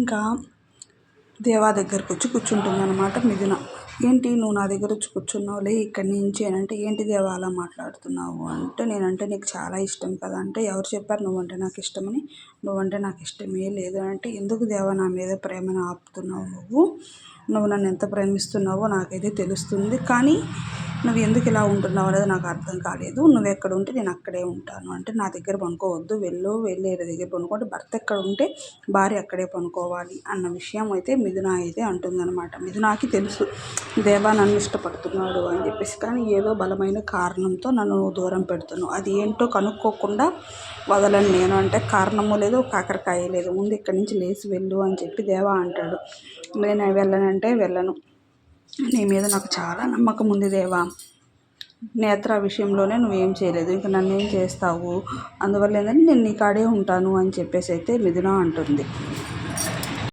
ఇంకా దేవా దగ్గరకు వచ్చి కూర్చుంటుంది అనమాట మిథున. ఏంటి నువ్వు నా దగ్గర వచ్చి కూర్చున్నావులే ఇక్కడి నుంచి అని అంటే ఏంటి దేవా అలా మాట్లాడుతున్నావు? అంటే నేనంటే నీకు చాలా ఇష్టం కదా అంటే ఎవరు చెప్పారు నువ్వంటే నాకు ఇష్టమని? నువ్వంటే నాకు ఇష్టమే లేదు అంటే ఎందుకు దేవా నా మీద ప్రేమను ఆపుతున్నావు నువ్వు? నువ్వు నన్ను ఎంత ప్రేమిస్తున్నావో నాకైతే తెలుస్తుంది. కానీ నువ్వు ఎందుకు ఇలా ఉంటున్నావు అనేది నాకు అర్థం కాలేదు. నువ్వు ఎక్కడ ఉంటే నేను అక్కడే ఉంటాను. అంటే నా దగ్గర పనుకోవద్దు వెళ్ళు వెళ్ళి దగ్గర పనుకోండి భర్త ఎక్కడ ఉంటే భార్య అక్కడే పనుకోవాలి అన్న విషయం అయితే మిథున అయితే అంటుందన్నమాట. మిథునాకి తెలుసు దేవా నన్ను ఇష్టపడుతున్నాడు అని చెప్పేసి. కానీ ఏదో బలమైన కారణంతో నన్ను దూరం పెడుతున్నావు. అది ఏంటో కనుక్కోకుండా వదలను నేను. అంటే కారణము లేదు కాకరకాయ లేదు. ముందు ఇక్కడి నుంచి లేచి వెళ్ళు అని చెప్పి దేవా అంటాడు. నేను వెళ్ళనంటే వెళ్ళను. నీ మీద నాకు చాలా నమ్మకం ఉంది దేవా. నేత్ర విషయంలోనే నువ్వేం చేయలేదు. ఇంకా నన్ను ఏం చేస్తావు? అందువల్ల ఏంటంటే నేను నీ కాడే ఉంటాను అని చెప్పేసి అయితే మిథున అంటుంది.